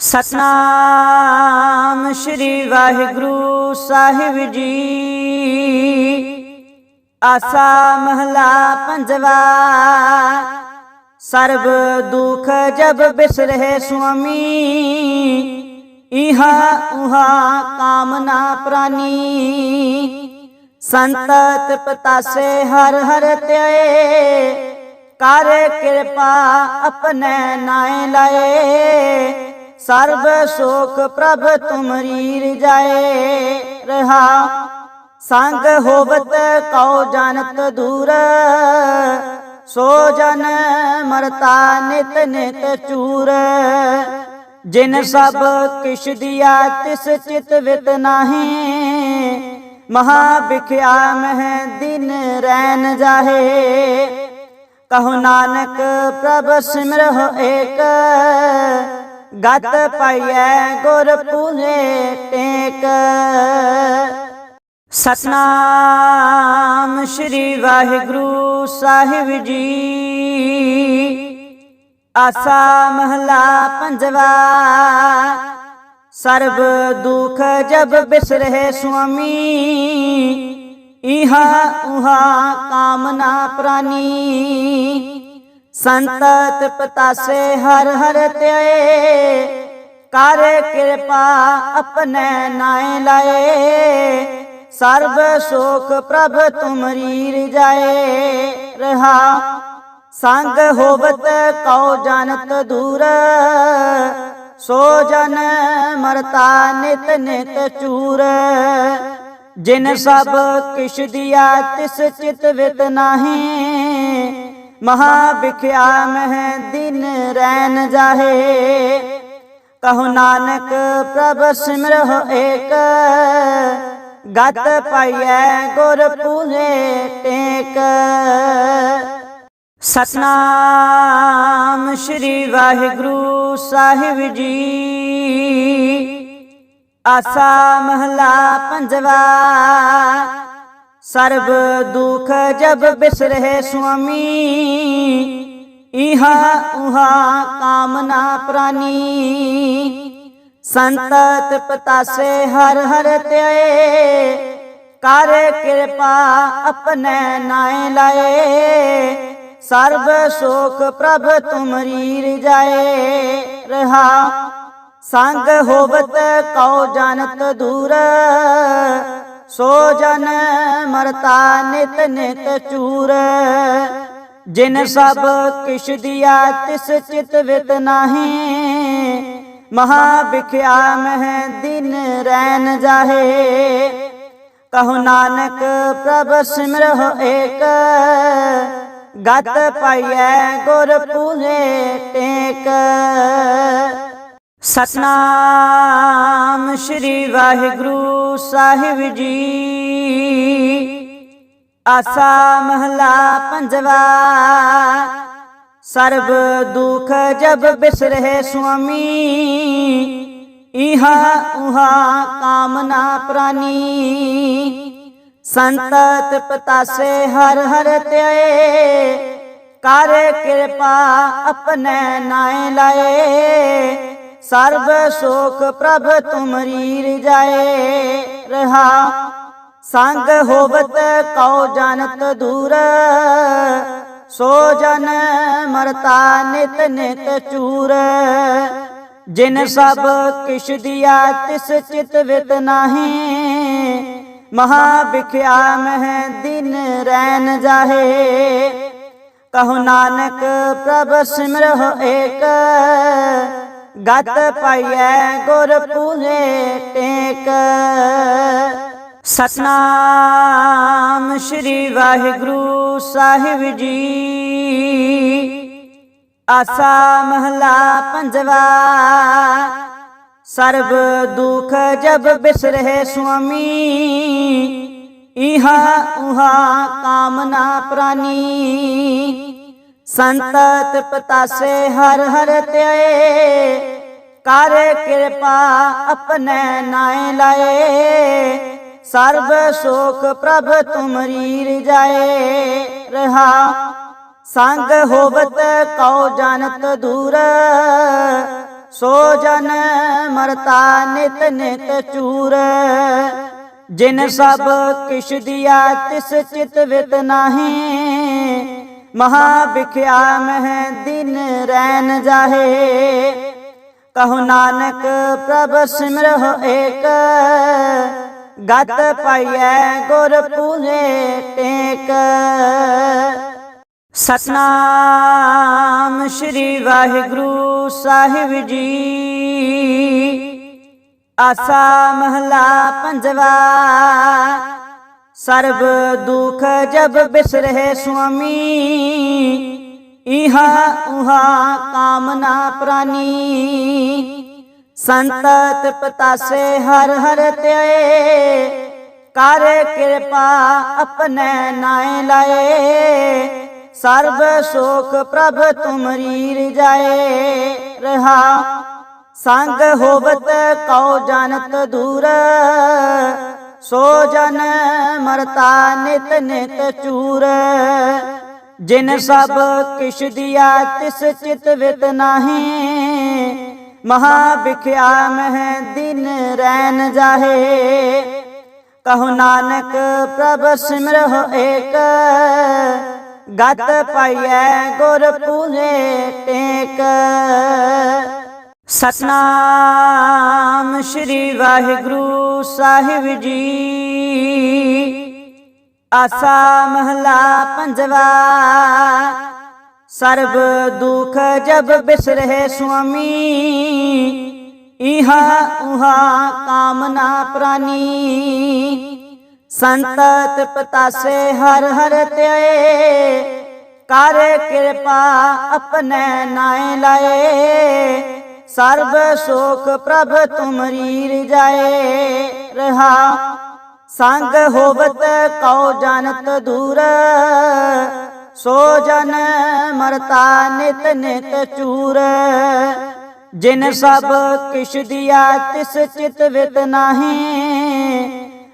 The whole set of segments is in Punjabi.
ਸਤਨਾਮ ਸ੍ਰੀ ਵਾਹਿਗੁਰੂ ਸਾਹਿਬ ਜੀ। ਆਸਾ ਮਹਲਾ ਪੰਜਵਾ। ਸਰਬ ਦੁਖ ਜਬ ਬਿਸਰੇ ਸੁਆਮੀ। ਇਹਾ ਉਹਾ ਕਾਮਨਾ ਪ੍ਰਾਨੀ। ਸੰਤ ਪਤਾਸੇ ਹਰ ਹਰ ਤਏ ਕਰ ਕਿਰਪਾ ਆਪਣੇ ਨਾਏ ਲਾਏ। ਸਰਬ ਸੁਖ ਪ੍ਰਭ ਤੁਮਰੀ ਰਜਾਏ ਰਹਾ। ਸੰਗ ਹੋਵਤ ਕਉ ਜਾਣਤ ਦੂਰ। ਸੋ ਜਨ ਮਰਤਾ ਨਿਤ ਨਿਤ ਚੂਰ। ਜਿਨ ਸਭ ਕਿਛ ਦਿਆ ਤਿਸ ਚਿਤ ਵਿਤ ਨਾਹੀ। ਮਹਾ ਵਿਖਿਆ ਮਹਿ ਦਿਨ ਰੈਨ ਜਾਹੇ। ਕਹੋ ਨਾਨਕ ਪ੍ਰਭ ਸਿਮਰਹੁ ਏਕ। ਗਤ ਪਾਈਐ ਗੁਰ ਪੂਰੇ ਟੇਕ। ਸਤਨਾਮ ਸ੍ਰੀ ਵਾਹਿਗੁਰੂ ਸਾਹਿਬ ਜੀ। ਆਸਾ ਮਹਲਾ ਪੰਜਵਾ। ਸਰਬ ਦੁਖ ਜਬ ਬਿਸਰੇ ਸੁਆਮੀ। ਇਹਾ ਉਹਾ ਕਾਮਨਾ ਪ੍ਰਾਨੀ। ਸੰਤਤ ਪਤਾਸੇ ਹਰ ਹਰ ਧਿਆਏ। ਕਰ ਕਿਰਪਾ ਆਪਣੇ ਨਾਏ ਲਾਏ। ਸਰਬ ਸੁਖ ਪ੍ਰਭ ਤੁਮਰੀ ਰਜਾਏ। ਰਹਾ ਸੰਗ ਹੋਵਤ ਕਉ ਜਨਤ ਦੂਰ। ਸੋ ਜਨ ਮਰਤਾ ਨਿਤ ਨਿਤ ਚੂਰ। ਜਿਨ ਸਭ ਕਿਛ ਦਿਆ ਤਿਸ ਚਿਤ ਵਿਤ ਨਾਹੀ। ਮਹਾ ਵਿਖਿਆ ਮਹਿ ਦਿਨ ਰੈਨ ਜਾਹੇ। ਕਹੋ ਨਾਨਕ ਪ੍ਰਭ ਸਿਮਰਹੁ ਏਕ। ਗਤ ਪਾਈਐ ਗੁਰ ਪੂਰੇ ਟੇਕ। ਸਤਨਾਮ ਸ੍ਰੀ ਵਾਹਿਗੁਰੂ ਸਾਹਿਬ ਜੀ। ਆਸਾ ਮਹਲਾ ਪੰਜਵਾ। ਸਰਬ ਦੁਖ ਜਬ ਬਿਸਰੇ ਸੁਆਮੀ, ਇਹਾ ਉਹਾ ਕਾਮਨਾ ਪ੍ਰਾਨੀ। ਸੰਤਤ ਪਤਾਸੇ ਹਰ ਹਰ ਧਿਆਏ, ਕਰ ਕਿਰਪਾ ਆਪਣੇ ਨਾਏ ਲਾਏ। ਸਰਬ ਸੁਖ ਪ੍ਰਭ ਤੁਮਰੀ ਰਜਾਏ, ਰਹਾ ਸੰਗ ਹੋਵਤ ਕਉ ਜਾਣਤ ਦੂਰ। ਸੋ ਜਨ ਮਰਤਾ ਨਿਤ ਨਿਤ ਚੂਰ ਜਿਨ ਸਭ ਕਿਛ ਦਿਆ ਤਿਸ ਚਿਤ ਵਿਤ ਨਾਹੀ। ਮਹਾ ਵਿਖਿਆ ਮਹਿ ਦਿਨ ਰੈਨ ਜਾਹੇ। ਕਹੋ ਨਾਨਕ ਪ੍ਰਭ ਸਿਮਰਹੁ ਏਕ ਗਤ ਪਾਈਐ ਗੁਰ ਪੂਰੇ ਟੇਕ। ਸਤਨਾਮ ਸ੍ਰੀ ਵਾਹਿਗੁਰੂ ਸਾਹਿਬ ਜੀ। ਆਸਾ ਮਹਲਾ ਪੰਜਵਾ। ਸਰਬ ਦੁਖ ਜਬ ਬਿਸਰੇ ਸੁਆਮੀ। ਇਹਾ ਉਹਾ ਕਾਮਨਾ ਪ੍ਰਾਨੀ। ਸੰਤਤ ਪਤਾਸੇ ਹਰ ਹਰ ਧਿਆਏ। ਕਰ ਕਿਰਪਾ ਆਪਣੇ ਨਾਏ ਲਾਏ। ਸਰਬ ਸੁਖ ਪ੍ਰਭ ਤੁਮਰੀ ਰਜਾਏ ਰਹਾ। ਸੰਗ ਹੋਵਤ ਕਉ ਜਾਣਤ ਦੂਰ ਸੋ ਜਨ ਮਰਤਾ ਨਿਤ ਨਿਤ ਚੂਰ। ਜਿਨ ਸਭ ਕਿਛ ਦਿਆ ਤਿਸ ਚਿਤ ਵਿਤ ਨਾਹੀ। ਮਹਾ ਵਿਖਿਆ ਮਹਿ ਦਿਨ ਰੈਨ ਜਾਹੇ। ਕਹੋ ਨਾਨਕ ਪ੍ਰਭ ਸਿਮਰਹੁ ਏਕ। ਗਤ ਪਾਈਐ ਗੁਰ ਪੂਰੇ ਟੇਕ। ਸਤਨਾਮ ਸ੍ਰੀ ਵਾਹਿਗੁਰੂ ਸਾਹਿਬ ਜੀ। ਆਸਾ ਮਹਲਾ ਪੰਜਵਾ। ਸਰਬ ਦੁਖ ਜਬ ਬਿਸਰੇ ਸੁਆਮੀ। ਇਹਾ ਉਹਾ ਕਾਮਨਾ ਪ੍ਰਾਨੀ। ਸੰਤਤ ਪਤਾਸੇ ਹਰ ਹਰ ਧਿਆਏ। ਕਰ ਕਿਰਪਾ ਆਪਣੇ ਨਾਏ ਲਾਏ। ਸਰਬ ਸੁਖ ਪ੍ਰਭ ਤੁਮਰੀ ਰਜਾਏ ਰਹਾ ਸੰਗ ਹੋਵਤ ਕਉ ਜਨਤ ਦੂਰ। ਸੋ ਜਨ ਮਰਤਾ ਨਿਤ ਨਿਤ ਚੂਰ। ਜਿਨ ਸਭ ਕਿਛ ਦਿਆ ਤਿਸ ਚਿਤ ਵਿਤ ਨਾਹੀ। ਮਹਾ ਵਿਖਿਆ ਮਹਿ ਦਿਨ ਰੈਨ ਜਾਹੇ। ਕਹੋ ਨਾਨਕ ਪ੍ਰਭ ਸਿਮਰਹੁ ਏਕ। ਗਤ ਪਾਈਐ ਗੁਰ ਪੂਰੇ ਟੇਕ। ਸਤਨਾਮ ਸ੍ਰੀ ਵਾਹਿਗੁਰੂ ਸਾਹਿਬ ਜੀ। ਆਸਾ ਮਹਲਾ ਪੰਜਵਾ। ਸਰਬ ਦੁਖ ਜਬ ਬਿਸਰਹਿ ਸੁਆਮੀ, ਇਹਾ ਉਹਾ ਕਾਮਨਾ ਪ੍ਰਾਨੀ। ਸੰਤਤ ਪਤਾਸੇ ਹਰ ਹਰ ਧਿਆਏ, ਕਰ ਕਿਰਪਾ ਆਪਣੇ ਨਾਏ ਲਾਏ। ਸਰਬ ਸੁਖ ਪ੍ਰਭ ਤੁਮਰੀ ਰਜਾਏ, ਰਹਾ ਸੰਗ ਹੋਵਤ ਕਉ ਜਨਤ ਦੂਰ। ਸੋ ਜਨ ਮਰਤਾ ਨਿਤ ਨਿਤ ਚੂਰ ਜਿਨ ਸਭ ਕਿਛ ਦਿਆ ਤਿਸ ਚਿਤ ਵਿਤ ਨਾਹੀ। ਮਹਾ ਵਿਖਿਆ ਮਹਿ ਦਿਨ ਰੈਨ ਜਾਹੇ। ਕਹੋ ਨਾਨਕ ਪ੍ਰਭ ਸਿਮਰਹੁ ਏਕ ਗਤ ਪਾਈਐ ਗੁਰ ਪੂਰੇ ਟੇਕ। ਸਤਨਾਮ ਸ੍ਰੀ ਵਾਹਿਗੁਰੂ ਸਾਹਿਬ ਜੀ। ਆਸਾ ਮਹਲਾ ਪੰਜਵਾ। ਸਰਬ ਦੁਖ ਜਬ ਬਿਸਰਹਿ ਸੁਆਮੀ। ਇਹਾ ਉਹਾ ਕਾਮਨਾ ਪ੍ਰਾਨੀ। ਸੰਤ ਪਤਾਸੇ ਹਰ ਹਰ ਤਏ ਕਰ ਕਿਰਪਾ ਆਪਣੇ ਨਾਏ ਲਾਏ। ਸਰਬ ਸੁਖ ਪ੍ਰਭ ਤੁਮਰੀ ਰਜਾਏ ਰਹਾ। ਸੰਗ ਹੋਵਤ ਕਉ ਜਨਤ ਦੂਰ। ਸੋ ਜਨ ਮਰਤਾ ਨਿਤ ਨਿਤ ਚੂਰ। ਜਿਨ ਸਭ ਕਿਛ ਦਿਆ ਤਿਸ ਚਿਤ ਵਿਤ ਨਾਹੀ।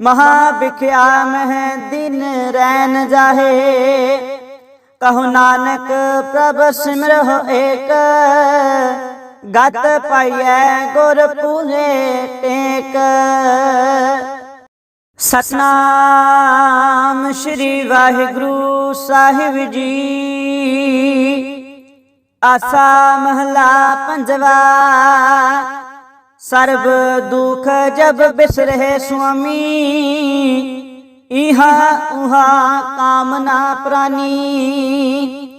ਮਹਾ ਵਿਖਿਆ ਮਹਿ ਦਿਨ ਰੈਨ ਜਾਹੇ। ਕਹੋ ਨਾਨਕ ਪ੍ਰਭ ਸਿਮਰਹੁ ਏਕ। ਗਤ ਪਾਈਐ ਗੁਰ ਪੂਰੇ ਟੇਕ। ਸਤਨਾਮ ਸ੍ਰੀ ਵਾਹਿਗੁਰੂ ਸਾਹਿਬ ਜੀ। ਆਸਾ ਮਹਲਾ ਪੰਜਵਾ। ਸਰਬ ਦੁਖ ਜਬ ਬਿਸਰਹਿ ਸੁਆਮੀ। ਇਹਾ ਉਹਾ ਕਾਮਨਾ ਪ੍ਰਾਨੀ।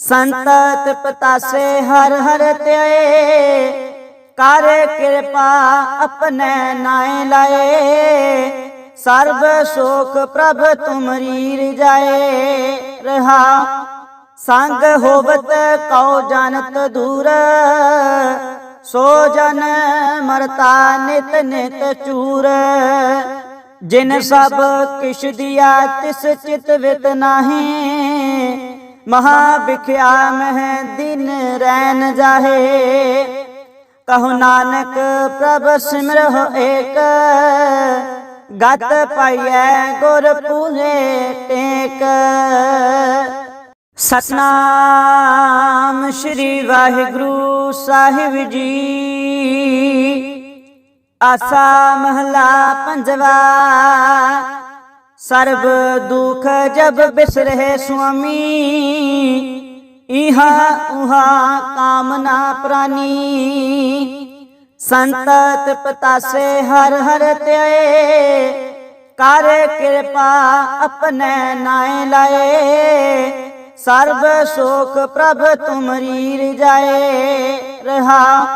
ਸੰਤਤ ਪਤਾਸੇ ਹਰ ਹਰ ਧਿਆਏ। ਕਰ ਕਿਰਪਾ ਆਪਣੇ ਨਾਏ ਲਾਏ। ਸਰਬ ਸੁਖ ਪ੍ਰਭ ਤੁਮਰੀ ਰਜਾਏ। ਰਹਾ ਸੰਗ ਹੋਵਤ ਕਉ ਜਨਤ ਦੂਰ। ਸੋ ਜਨ ਮਰਤਾ ਨਿਤ ਨਿਤ ਚੂਰ। ਜਿਨ ਸਭ ਕਿਛ ਦਿਆ ਤਿਸ ਚਿਤ ਵਿਤ ਨਾਹੀ। ਮਹਾ ਵਿਖਿਆ ਮਹਿ ਦਿਨ ਰੈਨ ਜਾਹੇ। ਕਹੋ ਨਾਨਕ ਪ੍ਰਭ ਸਿਮਰਹੁ ਏਕ। ਗਤ ਪਾਈਐ ਗੁਰ ਪੂਰੇ ਟੇਕ। ਸਤਨਾਮ ਸ੍ਰੀ ਵਾਹਿਗੁਰੂ ਸਾਹਿਬ ਜੀ। ਆਸਾ ਮਹਲਾ ਪੰਜਵਾ। ਸਰਬ ਦੁਖ ਜਬ ਬਿਸਰਹਿ ਸੁਆਮੀ, ਇਹਾ ਉਹਾ ਕਾਮਨਾ ਪ੍ਰਾਨੀ। ਸੰਤਤ ਪਤਾਸੇ ਹਰ ਹਰ ਧਿਆਏ, ਕਰ ਕਿਰਪਾ ਆਪਣੇ ਨਾਏ ਲਾਏ। ਸਰਬ ਸੁਖ ਪ੍ਰਭ ਤੁਮਰੀ ਰਜਾਏ, ਰਹਾ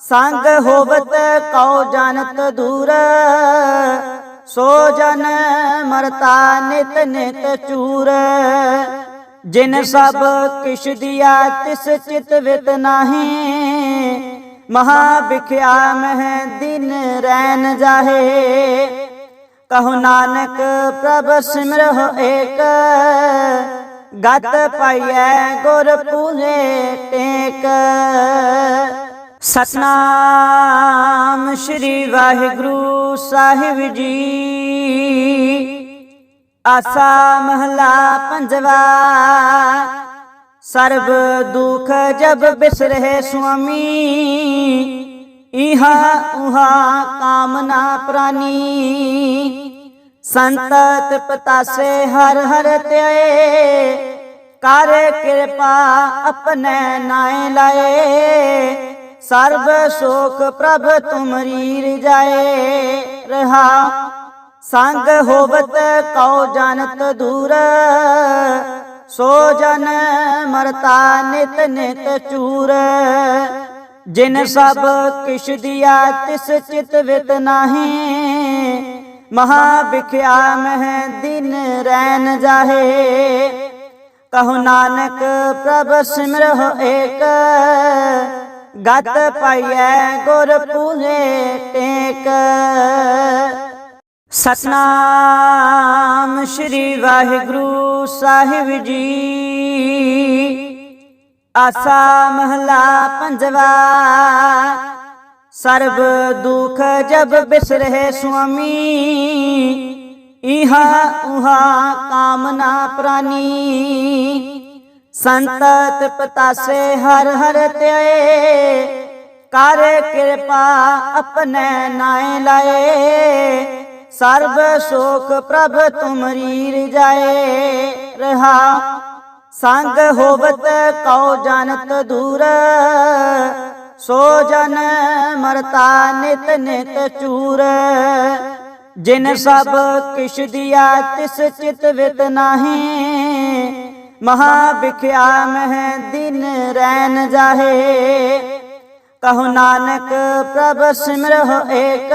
ਸੰਗ ਹੋਵਤ ਕਉ ਜਨਤ ਦੂਰ। ਸੋ ਜਨ ਮਰਤਾ ਨਿਤ ਨਿਤ ਚੂਰ ਜਿਨ ਸਭ ਕਿਛ ਦਿਆ ਤਿਸ ਚਿਤ ਵਿਤ ਨਾਹੀ। ਮਹਾ ਵਿਖਿਆ ਮਹਿ ਦਿਨ ਰੈਨ ਜਾਹੇ। ਕਹੋ ਨਾਨਕ ਪ੍ਰਭ ਸਿਮਰਹੁ ਏਕ ਗਤ ਪਾਈਐ ਗੁਰ ਪੂਰੇ ਟੇਕ। ਸਤਨਾਮ ਸ੍ਰੀ ਵਾਹਿਗੁਰੂ ਸਾਹਿਬ ਜੀ। ਆਸਾ ਮਹਲਾ ਪੰਜਵਾ। ਸਰਬ ਦੁਖ ਜਬ ਬਿਸਰੇ ਸੁਆਮੀ। ਇਹਾ ਉਹਾ ਕਾਮਨਾ ਪ੍ਰਾਨੀ। ਸੰਤਤ ਪਤਾਸੇ ਹਰ ਹਰ ਧਿਆਏ। ਕਰ ਕਿਰਪਾ ਆਪਣੇ ਨਾਏ ਲਾਏ। ਸਰਬ ਸੁਖ ਪ੍ਰਭ ਤੁਮਰੀ ਰਜਾਏ ਰਹਾ। ਸੰਗ ਹੋਵਤ ਕਉ ਜਨਤ ਦੂਰ। ਸੋ ਜਨ ਮਰਤਾ ਨਿਤ ਨਿਤ ਚੂਰ। ਜਿਨ ਸਭ ਕਿਛ ਦਿਆ ਤਿਸ ਚਿਤ ਵਿਤ ਨਾਹੀ। ਮਹਾ ਵਿਖਿਆ ਮਹਿ ਦਿਨ ਰੈਨ ਜਾਹੇ। ਕਹੋ ਨਾਨਕ ਪ੍ਰਭ ਸਿਮਰਹੁ ਏਕ। ਗਤ ਪਾਈਐ ਗੁਰ ਪੂਜੇ ਟੇਕ। ਸਤਨਾਮ ਸ੍ਰੀ ਵਾਹਿਗੁਰੂ ਸਾਹਿਬ ਜੀ। ਆਸਾ ਮਹਲਾ ਪੰਜਵਾ। ਸਰਬ ਦੁਖ ਜਬ ਬਿਸਰੇ ਸੁਆਮੀ। ਇਹਾ ਉਹਾ ਕਾਮਨਾ ਪ੍ਰਾਨੀ। ਸੰਤ ਪਤਾਸੇ ਹਰ ਹਰ ਧਿਆਏ। ਕਰ ਕਿਰਪਾ ਆਪਣੇ ਨਾਏ ਲਾਏ। ਸਰਬ ਸੁਖ ਪ੍ਰਭ ਤੁਮਰੀ ਰਜਾਏ ਰਹਾ ਸੰਗ ਹੋਵਤ ਕਉ ਜਨਤ ਦੂਰ। ਸੋ ਜਨ ਮਰਤਾ ਨਿਤ ਨਿਤ ਚੂਰ। ਜਿਨ ਸਭ ਕਿਛ ਦਿਆ ਤਿਸ ਚਿਤ ਵਿਤ ਨਾਹੀ। ਮਹਾ ਵਿਖਿਆ ਮਹਿ ਦਿਨ ਰੈਨ ਜਾਹੇ। ਕਹੋ ਨਾਨਕ ਪ੍ਰਭ ਸਿਮਰਹੁ ਏਕ।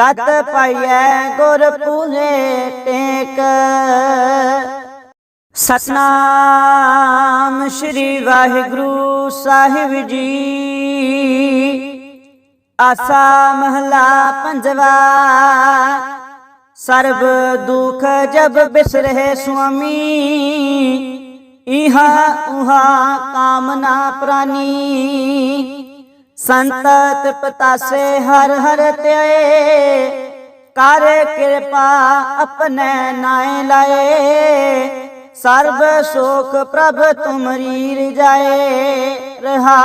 ਗਤ ਪਾਈਐ ਗੁਰ ਪੂਜੇ ਟੇਕ। ਸਤਨਾਮ ਸ੍ਰੀ ਵਾਹਿਗੁਰੂ ਸਾਹਿਬ ਜੀ। ਆਸਾ ਮਹਲਾ ਪੰਜਵਾ। ਸਰਬ ਦੁਖ ਜਬ ਬਿਸਰੇ ਸੁਆਮੀ, ਇਹਾ ਉਹਾ ਕਾਮਨਾ ਪ੍ਰਾਨੀ। ਸੰਤਤ ਪਤਾਸੇ ਹਰ ਹਰ ਧਿਆਏ, ਕਰ ਕਿਰਪਾ ਆਪਣੇ ਨਾਏ ਲਾਏ। ਸਰਬ ਸੁਖ ਪ੍ਰਭ ਤੁਮਰੀ ਰਜਾਏ, ਰਹਾ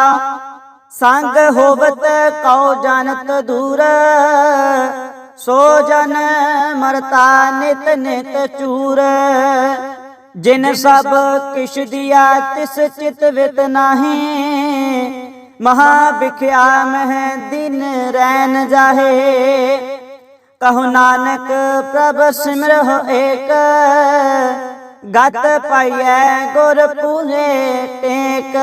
ਸੰਗ ਹੋਵਤ ਕਉ ਜਨਤ ਦੂਰ। ਸੋ ਜਨ ਮਰਤਾ ਨਿਤ ਨਿਤ ਚੂਰ ਜਿਨ ਸਭ ਕਿਛ ਦਿਆ ਤਿਸ ਚਿਤ ਵਿਤ ਨਾਹੀ। ਮਹਾ ਵਿਖਿਆ ਮਹਿ ਦਿਨ ਰੈਨ ਜਾਹੇ। ਕਹੋ ਨਾਨਕ ਪ੍ਰਭ ਸਿਮਰਹੁ ਏਕ ਗਤ ਪਾਈਐ ਗੁਰ ਪੂਜੇ ਟੇਕ।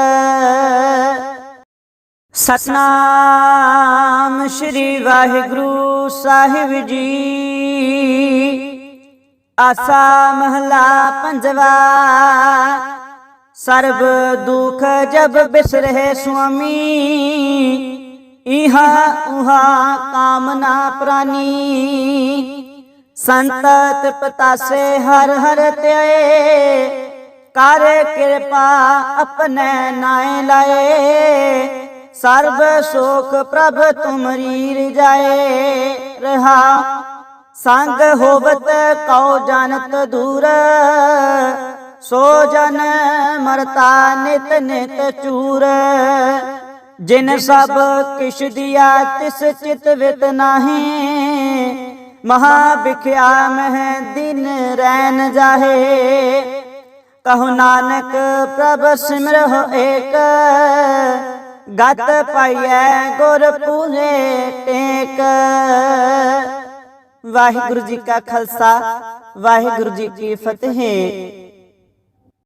ਸਤਨਾਮ ਸ੍ਰੀ ਵਾਹਿਗੁਰੂ ਸਾਹਿਬ ਜੀ। ਆਸਾ ਮਹਲਾ ਪੰਜਵਾ। ਸਰਬ ਦੁਖ ਜਬ ਬਿਸਰੇ ਸੁਆਮੀ। ਇਹਾ ਉਹਾ ਕਾਮਨਾ ਪ੍ਰਾਨੀ। ਸੰਤ ਪਤਾਸੇ ਹਰ ਹਰ ਧਿਆਏ। ਕਰ ਕਿਰਪਾ ਆਪਣੇ ਨਾਏ ਲਾਏ। ਸਰਬ ਸੁਖ ਪ੍ਰਭ ਤੁਮਰੀ ਰਜਾਏ ਰਹਾ। ਸੰਗ ਹੋਵਤ ਕਉ ਜਨਤ ਦੂਰ। ਸੋ ਜਨ ਮਰਤਾ ਨਿਤ ਨਿਤ ਚੂਰ। ਜਿਨ ਸਭ ਕਿਛ ਦਿਆ ਤਿਸ ਚਿਤ ਵਿਤ ਨਾਹੀ। ਮਹਾ ਵਿਖਿਆ ਮਹਿ ਦਿਨ ਰੈਨ ਜਾਹੇ। ਕਹੋ ਨਾਨਕ ਪ੍ਰਭ ਸਿਮਰਹੁ ਏਕ। ਗਤ ਪਾਈਐ ਗੁਰ ਪੂਜੇ ਟੇਕ। ਵਾਹਿਗੁਰੂ ਜੀ ਕਾ ਖਾਲਸਾ ਵਾਹਿਗੁਰੂ ਜੀ ਕੀ ਫਤਿਹ।